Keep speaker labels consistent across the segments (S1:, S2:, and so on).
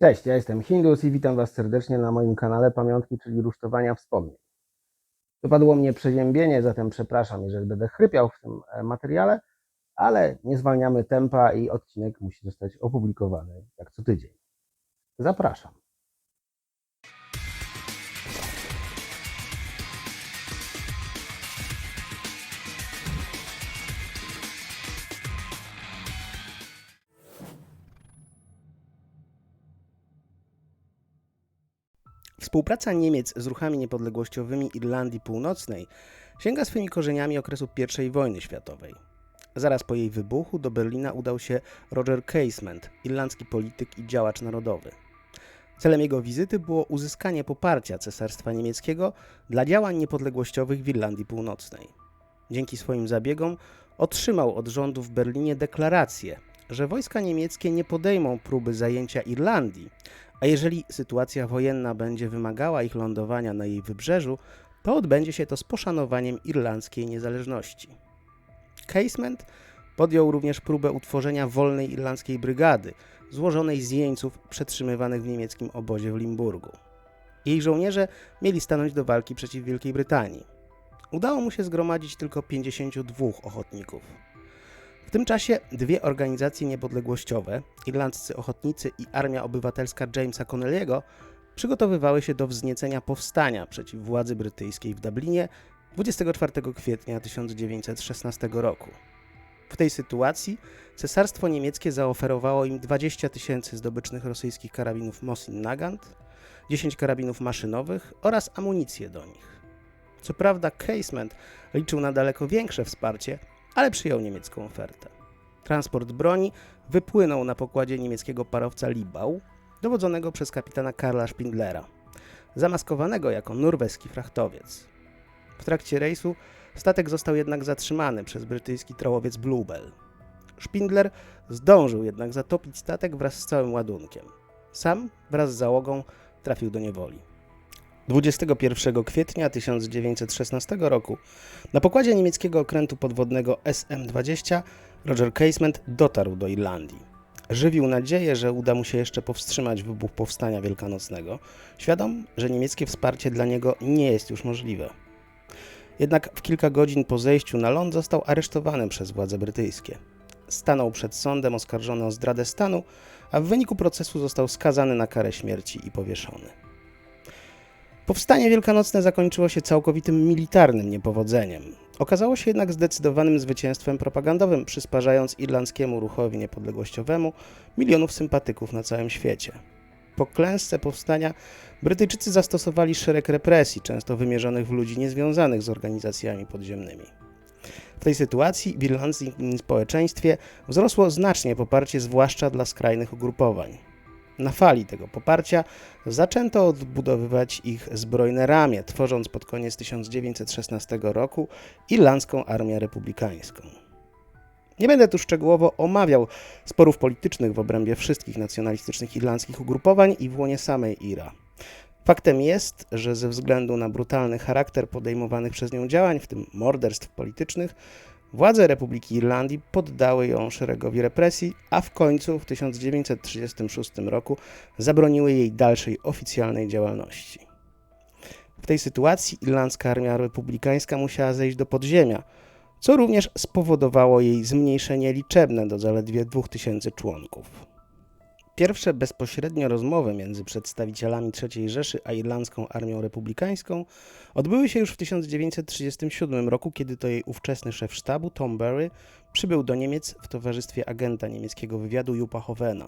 S1: Cześć, ja jestem Hindus i witam Was serdecznie na moim kanale Pamiątki, czyli rusztowania wspomnień. Dopadło mnie przeziębienie, zatem przepraszam, jeżeli będę chrypiał w tym e, materiale, ale nie zwalniamy tempa i odcinek musi zostać opublikowany jak co tydzień. Zapraszam.
S2: Współpraca Niemiec z ruchami niepodległościowymi Irlandii Północnej sięga swymi korzeniami okresu I wojny światowej. Zaraz po jej wybuchu do Berlina udał się Roger Casement, irlandzki polityk i działacz narodowy. Celem jego wizyty było uzyskanie poparcia Cesarstwa Niemieckiego dla działań niepodległościowych w Irlandii Północnej. Dzięki swoim zabiegom otrzymał od rządu w Berlinie deklarację, że wojska niemieckie nie podejmą próby zajęcia Irlandii, a jeżeli sytuacja wojenna będzie wymagała ich lądowania na jej wybrzeżu, to odbędzie się to z poszanowaniem irlandzkiej niezależności. Casement podjął również próbę utworzenia wolnej irlandzkiej brygady, złożonej z jeńców przetrzymywanych w niemieckim obozie w Limburgu. Jej żołnierze mieli stanąć do walki przeciw Wielkiej Brytanii. Udało mu się zgromadzić tylko 52 ochotników. W tym czasie dwie organizacje niepodległościowe, Irlandzcy Ochotnicy i Armia Obywatelska Jamesa Connelly'ego, przygotowywały się do wzniecenia powstania przeciw władzy brytyjskiej w Dublinie 24 kwietnia 1916 roku. W tej sytuacji Cesarstwo Niemieckie zaoferowało im 20 tysięcy zdobycznych rosyjskich karabinów Mosin Nagant, 10 karabinów maszynowych oraz amunicję do nich. Co prawda Casement liczył na daleko większe wsparcie, ale przyjął niemiecką ofertę. Transport broni wypłynął na pokładzie niemieckiego parowca Libau, dowodzonego przez kapitana Karla Spindlera, zamaskowanego jako norweski frachtowiec. W trakcie rejsu statek został jednak zatrzymany przez brytyjski trałowiec Bluebell. Spindler zdążył jednak zatopić statek wraz z całym ładunkiem. Sam wraz z załogą trafił do niewoli. 21 kwietnia 1916 roku na pokładzie niemieckiego okrętu podwodnego SM-20 Roger Casement dotarł do Irlandii. Żywił nadzieję, że uda mu się jeszcze powstrzymać wybuch powstania wielkanocnego, świadom, że niemieckie wsparcie dla niego nie jest już możliwe. Jednak w kilka godzin po zejściu na ląd został aresztowany przez władze brytyjskie. Stanął przed sądem oskarżony o zdradę stanu, a w wyniku procesu został skazany na karę śmierci i powieszony. Powstanie wielkanocne zakończyło się całkowitym militarnym niepowodzeniem. Okazało się jednak zdecydowanym zwycięstwem propagandowym, przysparzając irlandzkiemu ruchowi niepodległościowemu milionów sympatyków na całym świecie. Po klęsce powstania Brytyjczycy zastosowali szereg represji, często wymierzonych w ludzi niezwiązanych z organizacjami podziemnymi. W tej sytuacji w irlandzkim społeczeństwie wzrosło znacznie poparcie, zwłaszcza dla skrajnych ugrupowań. Na fali tego poparcia zaczęto odbudowywać ich zbrojne ramię, tworząc pod koniec 1916 roku Irlandzką Armię Republikańską. Nie będę tu szczegółowo omawiał sporów politycznych w obrębie wszystkich nacjonalistycznych irlandzkich ugrupowań i w łonie samej IRA. Faktem jest, że ze względu na brutalny charakter podejmowanych przez nią działań, w tym morderstw politycznych, Władze Republiki Irlandii poddały ją szeregowi represji, a w końcu w 1936 roku zabroniły jej dalszej oficjalnej działalności. W tej sytuacji Irlandzka Armia Republikańska musiała zejść do podziemia, co również spowodowało jej zmniejszenie liczebne do zaledwie 2000 członków. Pierwsze bezpośrednio rozmowy między przedstawicielami III Rzeszy a Irlandzką Armią Republikańską odbyły się już w 1937 roku, kiedy to jej ówczesny szef sztabu Tom Berry przybył do Niemiec w towarzystwie agenta niemieckiego wywiadu Jupa Hovena.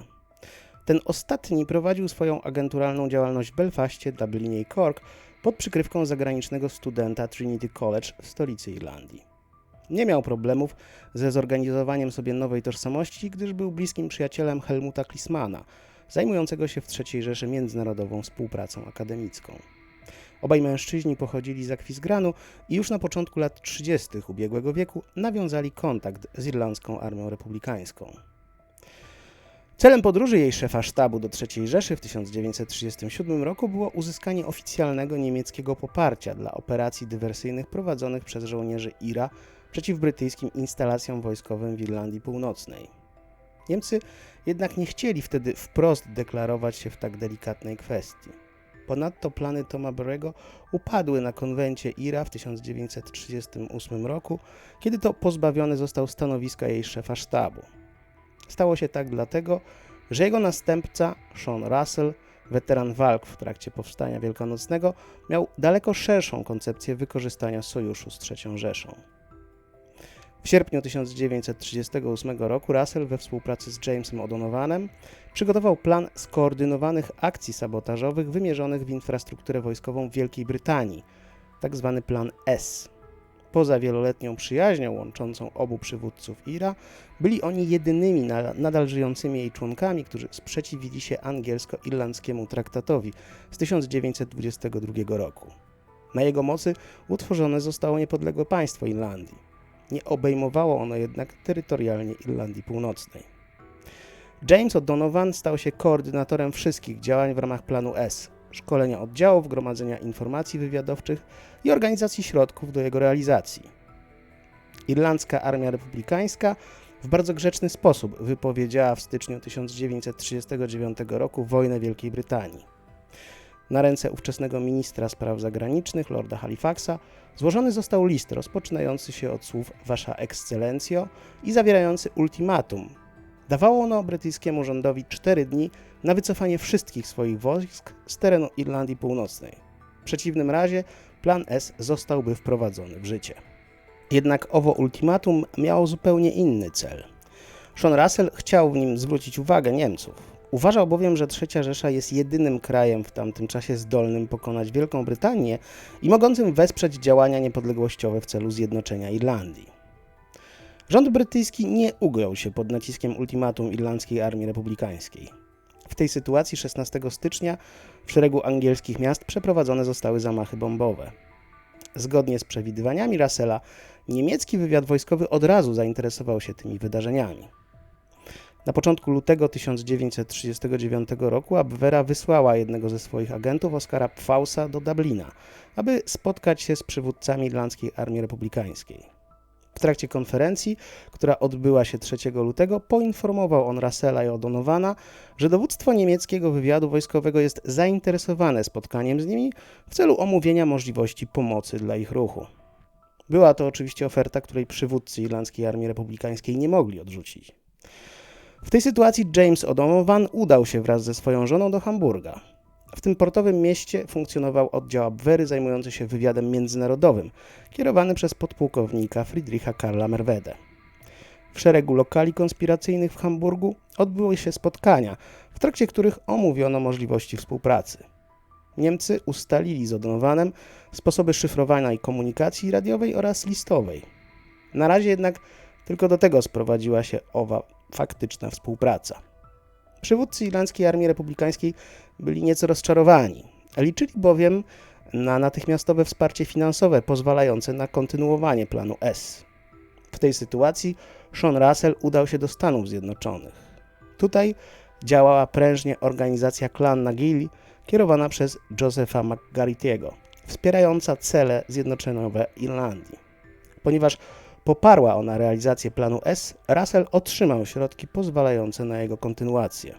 S2: Ten ostatni prowadził swoją agenturalną działalność w Belfaście, Dublinie i Cork pod przykrywką zagranicznego studenta Trinity College w stolicy Irlandii. Nie miał problemów ze zorganizowaniem sobie nowej tożsamości, gdyż był bliskim przyjacielem Helmuta Klismana, zajmującego się w III Rzeszy międzynarodową współpracą akademicką. Obaj mężczyźni pochodzili z Akwizgranu i już na początku lat 30. ubiegłego wieku nawiązali kontakt z Irlandzką Armią Republikańską. Celem podróży jej szefa sztabu do III Rzeszy w 1937 roku było uzyskanie oficjalnego niemieckiego poparcia dla operacji dywersyjnych prowadzonych przez żołnierzy IRA przeciw brytyjskim instalacjom wojskowym w Irlandii Północnej. Niemcy jednak nie chcieli wtedy wprost deklarować się w tak delikatnej kwestii. Ponadto plany Toma Berego upadły na konwencie IRA w 1938 roku, kiedy to pozbawiony został stanowiska jej szefa sztabu. Stało się tak dlatego, że jego następca, Sean Russell, weteran walk w trakcie powstania wielkanocnego, miał daleko szerszą koncepcję wykorzystania sojuszu z III Rzeszą. W sierpniu 1938 roku Russell we współpracy z Jamesem O'Donovanem przygotował plan skoordynowanych akcji sabotażowych wymierzonych w infrastrukturę wojskową Wielkiej Brytanii, tzw. plan S. Poza wieloletnią przyjaźnią łączącą obu przywódców IRA, byli oni jedynymi na- nadal żyjącymi jej członkami, którzy sprzeciwili się angielsko-irlandzkiemu traktatowi z 1922 roku. Na jego mocy utworzone zostało niepodległe państwo Irlandii. Nie obejmowało ono jednak terytorialnie Irlandii Północnej. James O'Donovan stał się koordynatorem wszystkich działań w ramach planu S, szkolenia oddziałów, gromadzenia informacji wywiadowczych i organizacji środków do jego realizacji. Irlandzka Armia Republikańska w bardzo grzeczny sposób wypowiedziała w styczniu 1939 roku wojnę Wielkiej Brytanii. Na ręce ówczesnego ministra spraw zagranicznych, Lorda Halifaxa, złożony został list rozpoczynający się od słów Wasza Ekscelencjo i zawierający ultimatum. Dawało ono brytyjskiemu rządowi cztery dni na wycofanie wszystkich swoich wojsk z terenu Irlandii Północnej. W przeciwnym razie plan S zostałby wprowadzony w życie. Jednak owo ultimatum miało zupełnie inny cel. Sean Russell chciał w nim zwrócić uwagę Niemców. Uważał bowiem, że Trzecia Rzesza jest jedynym krajem w tamtym czasie zdolnym pokonać Wielką Brytanię i mogącym wesprzeć działania niepodległościowe w celu zjednoczenia Irlandii. Rząd brytyjski nie ugiął się pod naciskiem ultimatum Irlandzkiej Armii Republikańskiej. W tej sytuacji 16 stycznia w szeregu angielskich miast przeprowadzone zostały zamachy bombowe. Zgodnie z przewidywaniami Russella, niemiecki wywiad wojskowy od razu zainteresował się tymi wydarzeniami. Na początku lutego 1939 roku Abwehra wysłała jednego ze swoich agentów, Oskara Pfausa, do Dublina, aby spotkać się z przywódcami Irlandzkiej Armii Republikańskiej. W trakcie konferencji, która odbyła się 3 lutego, poinformował on Russella i O'Donovana, że dowództwo niemieckiego wywiadu wojskowego jest zainteresowane spotkaniem z nimi w celu omówienia możliwości pomocy dla ich ruchu. Była to oczywiście oferta, której przywódcy Irlandzkiej Armii Republikańskiej nie mogli odrzucić. W tej sytuacji James O'Donovan udał się wraz ze swoją żoną do Hamburga. W tym portowym mieście funkcjonował oddział Abwehry zajmujący się wywiadem międzynarodowym, kierowany przez podpułkownika Friedricha Karla Merwede. W szeregu lokali konspiracyjnych w Hamburgu odbyły się spotkania, w trakcie których omówiono możliwości współpracy. Niemcy ustalili z O'Donovanem sposoby szyfrowania i komunikacji radiowej oraz listowej. Na razie jednak tylko do tego sprowadziła się owa faktyczna współpraca. Przywódcy Irlandzkiej Armii Republikańskiej byli nieco rozczarowani. Liczyli bowiem na natychmiastowe wsparcie finansowe pozwalające na kontynuowanie planu S. W tej sytuacji Sean Russell udał się do Stanów Zjednoczonych. Tutaj działała prężnie organizacja Klan Nagili kierowana przez Josepha McGarrity'ego, wspierająca cele zjednoczeniowe Irlandii. Ponieważ poparła ona realizację planu S, Russell otrzymał środki pozwalające na jego kontynuację.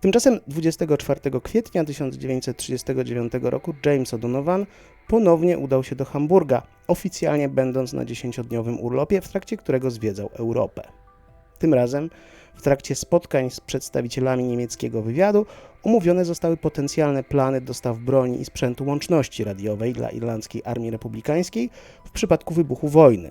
S2: Tymczasem 24 kwietnia 1939 roku James O'Donovan ponownie udał się do Hamburga, oficjalnie będąc na 10-dniowym urlopie, w trakcie którego zwiedzał Europę. Tym razem w trakcie spotkań z przedstawicielami niemieckiego wywiadu umówione zostały potencjalne plany dostaw broni i sprzętu łączności radiowej dla Irlandzkiej Armii Republikańskiej w przypadku wybuchu wojny.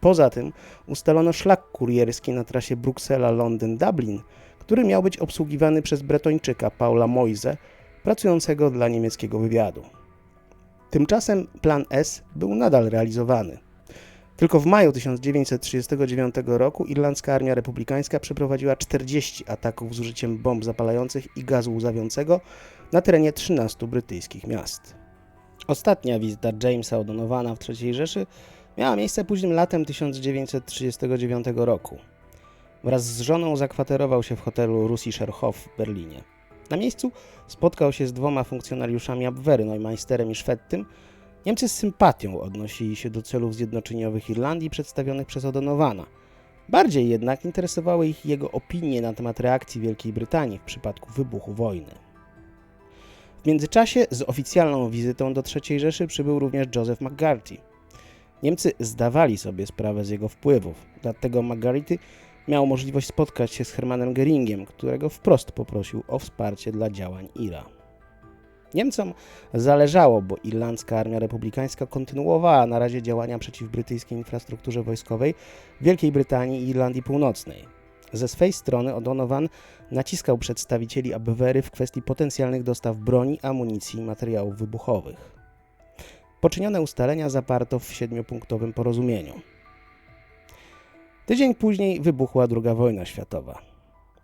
S2: Poza tym ustalono szlak kurierski na trasie Bruksela-Londyn-Dublin, który miał być obsługiwany przez Bretończyka Paula Moise, pracującego dla niemieckiego wywiadu. Tymczasem plan S był nadal realizowany. Tylko w maju 1939 roku Irlandzka Armia Republikańska przeprowadziła 40 ataków z użyciem bomb zapalających i gazu łzawiącego na terenie 13 brytyjskich miast. Ostatnia wizyta Jamesa O'Donovana w III Rzeszy miała miejsce późnym latem 1939 roku. Wraz z żoną zakwaterował się w hotelu Russischer Hof w Berlinie. Na miejscu spotkał się z dwoma funkcjonariuszami Abwehry, Neumeisterem i Szwettym. Niemcy z sympatią odnosili się do celów zjednoczeniowych Irlandii przedstawionych przez O'Donowana. Bardziej jednak interesowały ich jego opinie na temat reakcji Wielkiej Brytanii w przypadku wybuchu wojny. W międzyczasie z oficjalną wizytą do III Rzeszy przybył również Joseph McGarty. Niemcy zdawali sobie sprawę z jego wpływów, dlatego McGarty miał możliwość spotkać się z Hermanem Geringiem, którego wprost poprosił o wsparcie dla działań IRA. Niemcom zależało, bo irlandzka armia republikańska kontynuowała na razie działania przeciw brytyjskiej infrastrukturze wojskowej Wielkiej Brytanii i Irlandii Północnej. Ze swej strony O'Donovan naciskał przedstawicieli Abwery w kwestii potencjalnych dostaw broni, amunicji i materiałów wybuchowych. Poczynione ustalenia zawarto w siedmiopunktowym porozumieniu. Tydzień później wybuchła II wojna światowa.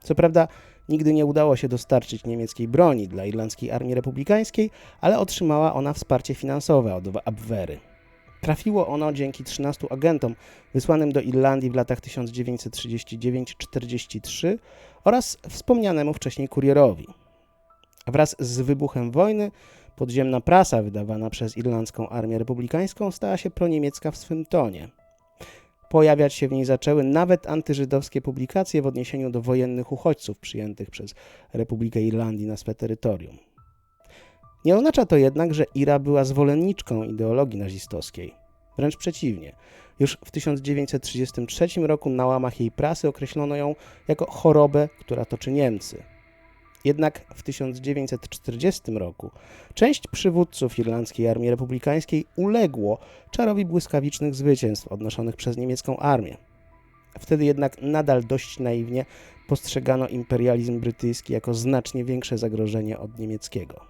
S2: Co prawda, nigdy nie udało się dostarczyć niemieckiej broni dla irlandzkiej armii republikańskiej, ale otrzymała ona wsparcie finansowe od Abwery. Trafiło ono dzięki 13 agentom wysłanym do Irlandii w latach 1939-43 oraz wspomnianemu wcześniej kurierowi. Wraz z wybuchem wojny podziemna prasa wydawana przez irlandzką armię republikańską stała się proniemiecka w swym tonie. Pojawiać się w niej zaczęły nawet antyżydowskie publikacje w odniesieniu do wojennych uchodźców przyjętych przez Republikę Irlandii na swe terytorium. Nie oznacza to jednak, że Ira była zwolenniczką ideologii nazistowskiej. Wręcz przeciwnie. Już w 1933 roku na łamach jej prasy określono ją jako chorobę, która toczy Niemcy. Jednak w 1940 roku część przywódców irlandzkiej armii republikańskiej uległo czarowi błyskawicznych zwycięstw odnoszonych przez niemiecką armię. Wtedy jednak nadal dość naiwnie postrzegano imperializm brytyjski jako znacznie większe zagrożenie od niemieckiego.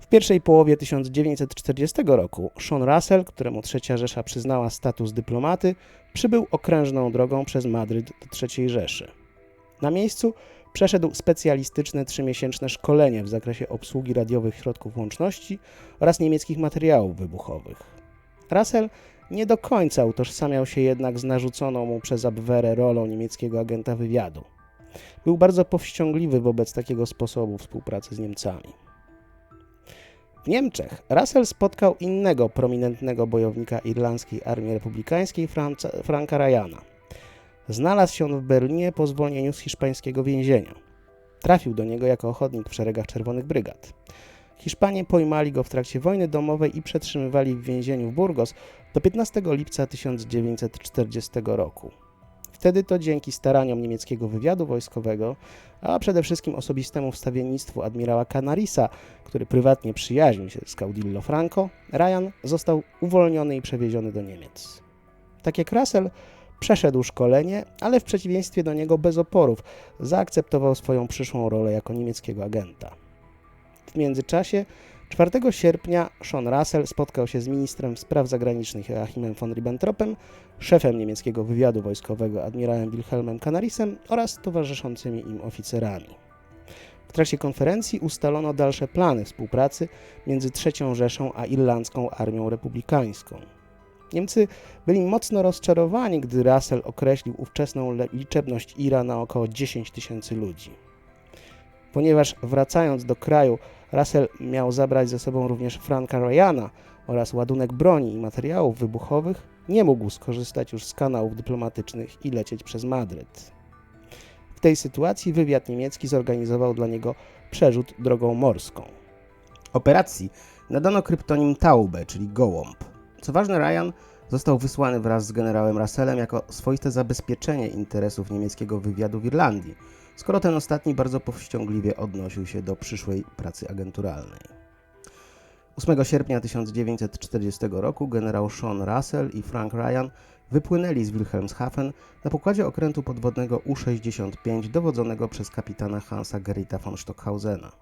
S2: W pierwszej połowie 1940 roku Sean Russell, któremu III Rzesza przyznała status dyplomaty, przybył okrężną drogą przez Madryt do III Rzeszy. Na miejscu przeszedł specjalistyczne trzymiesięczne szkolenie w zakresie obsługi radiowych środków łączności oraz niemieckich materiałów wybuchowych. Russell nie do końca utożsamiał się jednak z narzuconą mu przez Abwehrę rolą niemieckiego agenta wywiadu. Był bardzo powściągliwy wobec takiego sposobu współpracy z Niemcami. W Niemczech Russell spotkał innego prominentnego bojownika irlandzkiej armii republikańskiej, Franca, Franka Ryana. Znalazł się on w Berlinie po zwolnieniu z hiszpańskiego więzienia. Trafił do niego jako ochotnik w szeregach Czerwonych Brygad. Hiszpanie pojmali go w trakcie wojny domowej i przetrzymywali w więzieniu w Burgos do 15 lipca 1940 roku. Wtedy to dzięki staraniom niemieckiego wywiadu wojskowego, a przede wszystkim osobistemu wstawiennictwu admirała Canarisa, który prywatnie przyjaźnił się z Caudillo Franco, Ryan został uwolniony i przewieziony do Niemiec. Tak jak Russell, przeszedł szkolenie, ale w przeciwieństwie do niego bez oporów zaakceptował swoją przyszłą rolę jako niemieckiego agenta. W międzyczasie 4 sierpnia Sean Russell spotkał się z ministrem spraw zagranicznych Joachimem von Ribbentropem, szefem niemieckiego wywiadu wojskowego admirałem Wilhelmem Canarisem oraz towarzyszącymi im oficerami. W trakcie konferencji ustalono dalsze plany współpracy między III Rzeszą a Irlandzką Armią Republikańską. Niemcy byli mocno rozczarowani, gdy Russell określił ówczesną liczebność IRA na około 10 tysięcy ludzi. Ponieważ wracając do kraju, Russell miał zabrać ze sobą również Franka Ryana oraz ładunek broni i materiałów wybuchowych, nie mógł skorzystać już z kanałów dyplomatycznych i lecieć przez Madryt. W tej sytuacji wywiad niemiecki zorganizował dla niego przerzut drogą morską. Operacji nadano kryptonim Taube, czyli gołąb. Co ważne, Ryan został wysłany wraz z generałem Russellem jako swoiste zabezpieczenie interesów niemieckiego wywiadu w Irlandii, skoro ten ostatni bardzo powściągliwie odnosił się do przyszłej pracy agenturalnej. 8 sierpnia 1940 roku generał Sean Russell i Frank Ryan wypłynęli z Wilhelmshaven na pokładzie okrętu podwodnego U-65 dowodzonego przez kapitana Hansa Gerita von Stockhausena.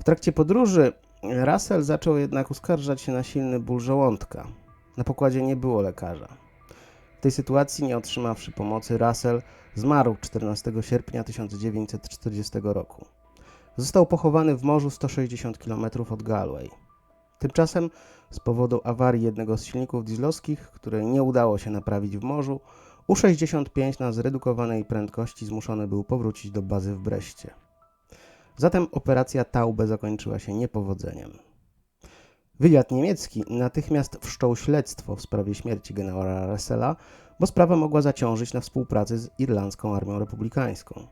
S2: W trakcie podróży Russell zaczął jednak uskarżać się na silny ból żołądka. Na pokładzie nie było lekarza. W tej sytuacji, nie otrzymawszy pomocy, Russell zmarł 14 sierpnia 1940 roku. Został pochowany w morzu 160 km od Galway. Tymczasem, z powodu awarii jednego z silników dieslowskich, której nie udało się naprawić w morzu, U-65 na zredukowanej prędkości zmuszony był powrócić do bazy w Breście. Zatem operacja Taube zakończyła się niepowodzeniem. Wywiad niemiecki natychmiast wszczął śledztwo w sprawie śmierci generała Russella, bo sprawa mogła zaciążyć na współpracy z Irlandzką Armią Republikańską.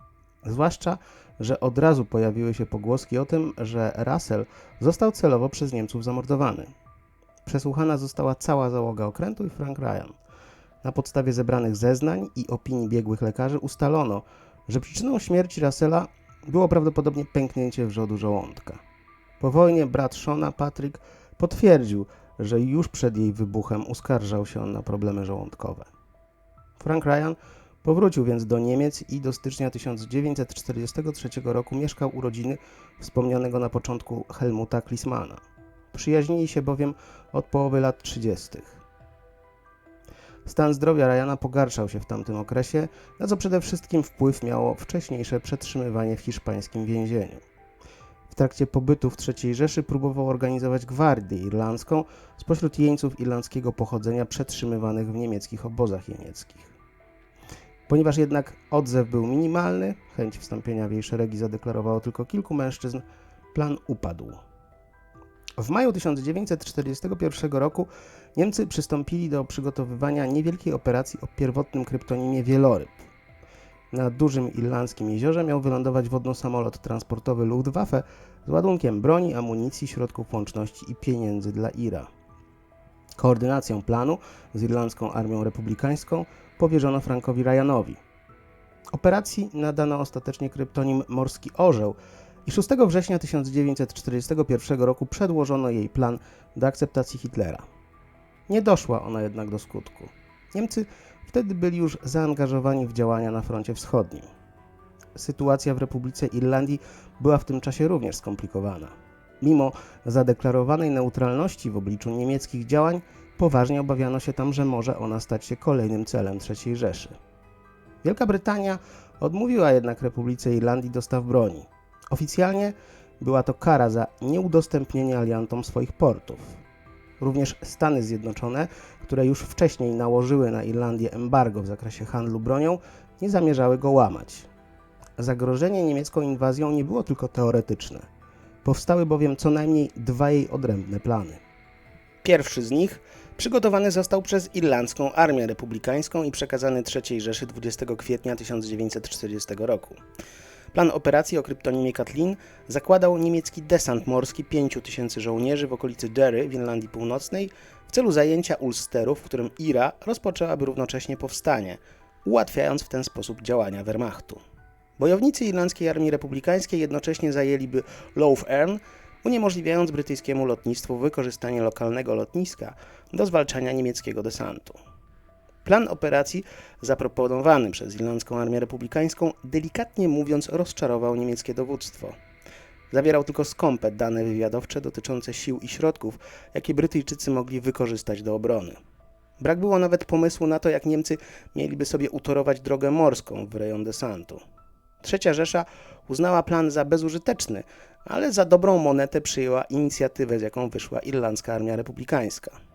S2: Zwłaszcza, że od razu pojawiły się pogłoski o tym, że Russell został celowo przez Niemców zamordowany. Przesłuchana została cała załoga okrętu i Frank Ryan. Na podstawie zebranych zeznań i opinii biegłych lekarzy ustalono, że przyczyną śmierci Russella było prawdopodobnie pęknięcie wrzodu żołądka. Po wojnie brat Shona, Patrick, potwierdził, że już przed jej wybuchem uskarżał się on na problemy żołądkowe. Frank Ryan powrócił więc do Niemiec i do stycznia 1943 roku mieszkał u rodziny wspomnianego na początku Helmuta Klismana. Przyjaźnili się bowiem od połowy lat 30. Stan zdrowia Ryana pogarszał się w tamtym okresie, na co przede wszystkim wpływ miało wcześniejsze przetrzymywanie w hiszpańskim więzieniu. W trakcie pobytu w III Rzeszy próbował organizować gwardię irlandzką spośród jeńców irlandzkiego pochodzenia przetrzymywanych w niemieckich obozach jenieckich. Ponieważ jednak odzew był minimalny, chęć wstąpienia w jej szeregi zadeklarowało tylko kilku mężczyzn, plan upadł. W maju 1941 roku Niemcy przystąpili do przygotowywania niewielkiej operacji o pierwotnym kryptonimie Wieloryb. Na dużym irlandzkim jeziorze miał wylądować wodno-samolot transportowy Luftwaffe z ładunkiem broni, amunicji, środków łączności i pieniędzy dla IRA. Koordynację planu z Irlandzką Armią Republikańską powierzono Frankowi Ryanowi. Operacji nadano ostatecznie kryptonim Morski Orzeł i 6 września 1941 roku przedłożono jej plan do akceptacji Hitlera. Nie doszła ona jednak do skutku. Niemcy wtedy byli już zaangażowani w działania na froncie wschodnim. Sytuacja w Republice Irlandii była w tym czasie również skomplikowana. Mimo zadeklarowanej neutralności w obliczu niemieckich działań, poważnie obawiano się tam, że może ona stać się kolejnym celem III Rzeszy. Wielka Brytania odmówiła jednak Republice Irlandii dostaw broni. Oficjalnie była to kara za nieudostępnienie aliantom swoich portów. Również Stany Zjednoczone, które już wcześniej nałożyły na Irlandię embargo w zakresie handlu bronią, nie zamierzały go łamać. Zagrożenie niemiecką inwazją nie było tylko teoretyczne. Powstały bowiem co najmniej dwa jej odrębne plany. Pierwszy z nich przygotowany został przez Irlandzką Armię Republikańską i przekazany III Rzeszy 20 kwietnia 1940 roku. Plan operacji o kryptonimie Kathleen zakładał niemiecki desant morski 5 tysięcy żołnierzy w okolicy Derry w Irlandii Północnej w celu zajęcia Ulsteru, w którym IRA rozpoczęłaby równocześnie powstanie, ułatwiając w ten sposób działania Wehrmachtu. Bojownicy Irlandzkiej Armii Republikańskiej jednocześnie zajęliby Low Earn, uniemożliwiając brytyjskiemu lotnictwu wykorzystanie lokalnego lotniska do zwalczania niemieckiego desantu. Plan operacji zaproponowany przez Irlandzką Armię Republikańską delikatnie mówiąc rozczarował niemieckie dowództwo. Zawierał tylko skąpe dane wywiadowcze dotyczące sił i środków, jakie Brytyjczycy mogli wykorzystać do obrony. Brak było nawet pomysłu na to, jak Niemcy mieliby sobie utorować drogę morską w rejon desantu. Trzecia Rzesza uznała plan za bezużyteczny, ale za dobrą monetę przyjęła inicjatywę, z jaką wyszła Irlandzka Armia Republikańska.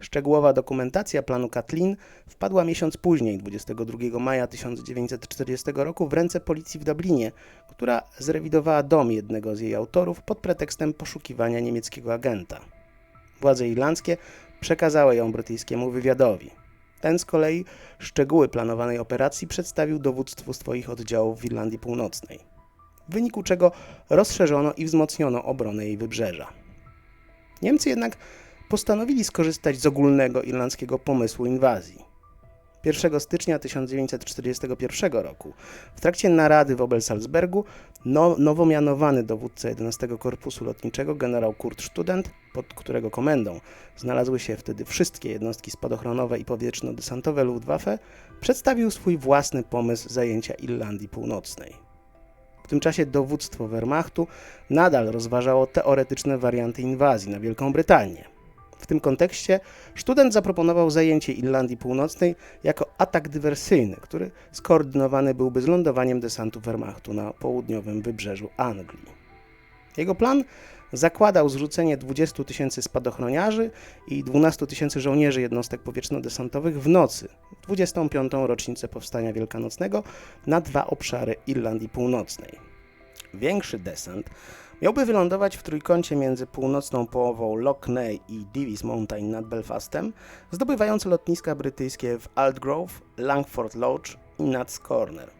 S2: Szczegółowa dokumentacja planu Kathleen wpadła miesiąc później, 22 maja 1940 roku, w ręce policji w Dublinie, która zrewidowała dom jednego z jej autorów pod pretekstem poszukiwania niemieckiego agenta. Władze irlandzkie przekazały ją brytyjskiemu wywiadowi. Ten z kolei szczegóły planowanej operacji przedstawił dowództwu swoich oddziałów w Irlandii Północnej, w wyniku czego rozszerzono i wzmocniono obronę jej wybrzeża. Niemcy jednak postanowili skorzystać z ogólnego irlandzkiego pomysłu inwazji. 1 stycznia 1941 roku, w trakcie narady w Obelsalzbergu, no, nowo mianowany dowódca 11 Korpusu Lotniczego, generał Kurt Student, pod którego komendą znalazły się wtedy wszystkie jednostki spadochronowe i powietrzno-desantowe Luftwaffe, przedstawił swój własny pomysł zajęcia Irlandii Północnej. W tym czasie dowództwo Wehrmachtu nadal rozważało teoretyczne warianty inwazji na Wielką Brytanię. W tym kontekście student zaproponował zajęcie Irlandii Północnej jako atak dywersyjny, który skoordynowany byłby z lądowaniem desantu Wehrmachtu na południowym wybrzeżu Anglii. Jego plan zakładał zrzucenie 20 tysięcy spadochroniarzy i 12 tysięcy żołnierzy jednostek powietrzno-desantowych w nocy, w 25. rocznicę Powstania Wielkanocnego, na dwa obszary Irlandii Północnej. Większy desant Miałby wylądować w trójkącie między północną połową Lough Neagh i Davis Mountain nad Belfastem, zdobywając lotniska brytyjskie w Altgrove, Langford Lodge i Nats Corner.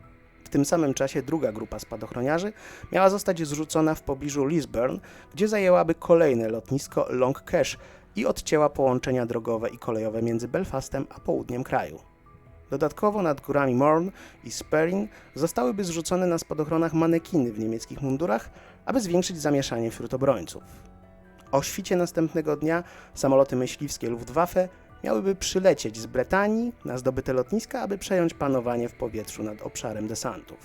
S2: W tym samym czasie druga grupa spadochroniarzy miała zostać zrzucona w pobliżu Lisburn, gdzie zajęłaby kolejne lotnisko Long Cache i odcięła połączenia drogowe i kolejowe między Belfastem a południem kraju. Dodatkowo nad górami Morn i Sperrin zostałyby zrzucone na spadochronach manekiny w niemieckich mundurach, aby zwiększyć zamieszanie wśród obrońców. O świcie następnego dnia samoloty myśliwskie Luftwaffe miałyby przylecieć z Bretanii na zdobyte lotniska, aby przejąć panowanie w powietrzu nad obszarem desantów.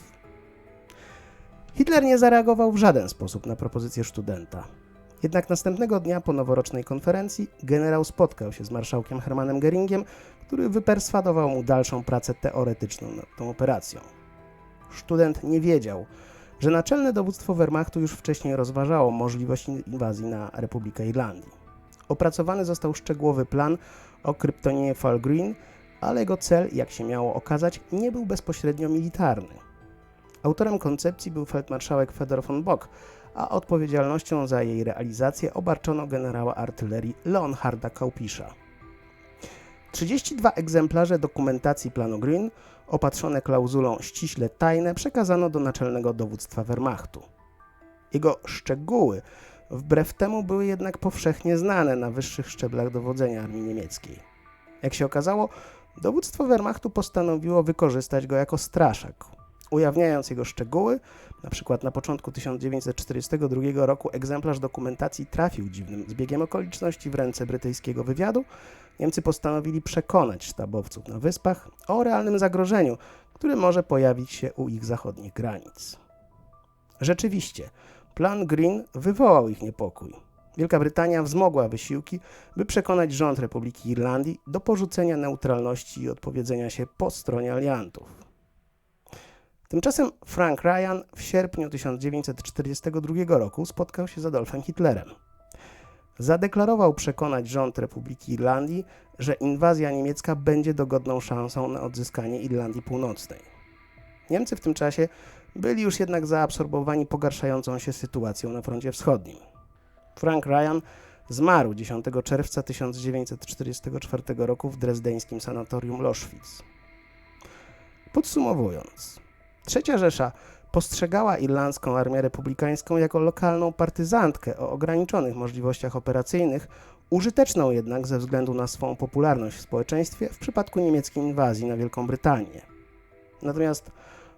S2: Hitler nie zareagował w żaden sposób na propozycję studenta. Jednak następnego dnia po noworocznej konferencji generał spotkał się z marszałkiem Hermannem Geringiem, który wyperswadował mu dalszą pracę teoretyczną nad tą operacją. Student nie wiedział, że naczelne dowództwo Wehrmachtu już wcześniej rozważało możliwość inwazji na Republikę Irlandii. Opracowany został szczegółowy plan o kryptonimie Falgreen, ale jego cel, jak się miało okazać, nie był bezpośrednio militarny. Autorem koncepcji był feldmarszałek Fedor von Bock, a odpowiedzialnością za jej realizację obarczono generała artylerii Leonharda Kaupisza. 32 egzemplarze dokumentacji planu Green, opatrzone klauzulą ściśle tajne, przekazano do naczelnego dowództwa Wehrmachtu. Jego szczegóły wbrew temu były jednak powszechnie znane na wyższych szczeblach dowodzenia armii niemieckiej. Jak się okazało, dowództwo Wehrmachtu postanowiło wykorzystać go jako straszak. Ujawniając jego szczegóły, na przykład na początku 1942 roku egzemplarz dokumentacji trafił dziwnym zbiegiem okoliczności w ręce brytyjskiego wywiadu, Niemcy postanowili przekonać sztabowców na wyspach o realnym zagrożeniu, które może pojawić się u ich zachodnich granic. Rzeczywiście, plan Green wywołał ich niepokój. Wielka Brytania wzmogła wysiłki, by przekonać rząd Republiki Irlandii do porzucenia neutralności i odpowiedzenia się po stronie aliantów. Tymczasem Frank Ryan w sierpniu 1942 roku spotkał się z Adolfem Hitlerem. Zadeklarował przekonać rząd Republiki Irlandii, że inwazja niemiecka będzie dogodną szansą na odzyskanie Irlandii Północnej. Niemcy w tym czasie byli już jednak zaabsorbowani pogarszającą się sytuacją na froncie wschodnim. Frank Ryan zmarł 10 czerwca 1944 roku w drezdeńskim sanatorium Loschwitz. Podsumowując, Trzecia Rzesza postrzegała irlandzką armię republikańską jako lokalną partyzantkę o ograniczonych możliwościach operacyjnych, użyteczną jednak ze względu na swą popularność w społeczeństwie w przypadku niemieckiej inwazji na Wielką Brytanię. Natomiast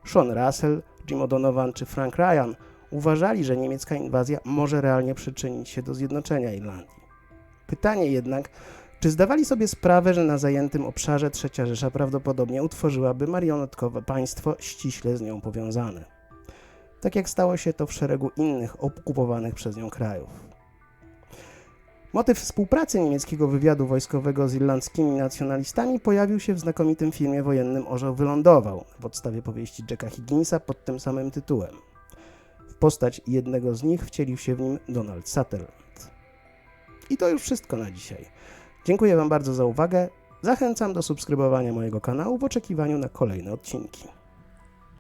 S2: Sean Russell, Jim O'Donovan czy Frank Ryan uważali, że niemiecka inwazja może realnie przyczynić się do zjednoczenia Irlandii. Pytanie jednak, czy zdawali sobie sprawę, że na zajętym obszarze Trzecia Rzesza prawdopodobnie utworzyłaby marionetkowe państwo ściśle z nią powiązane? Tak jak stało się to w szeregu innych okupowanych przez nią krajów. Motyw współpracy niemieckiego wywiadu wojskowego z irlandzkimi nacjonalistami pojawił się w znakomitym filmie wojennym Orzeł wylądował na podstawie powieści Jacka Higginsa pod tym samym tytułem. W postać jednego z nich wcielił się w nim Donald Sutherland. I to już wszystko na dzisiaj. Dziękuję Wam bardzo za uwagę. Zachęcam do subskrybowania mojego kanału w oczekiwaniu na kolejne odcinki.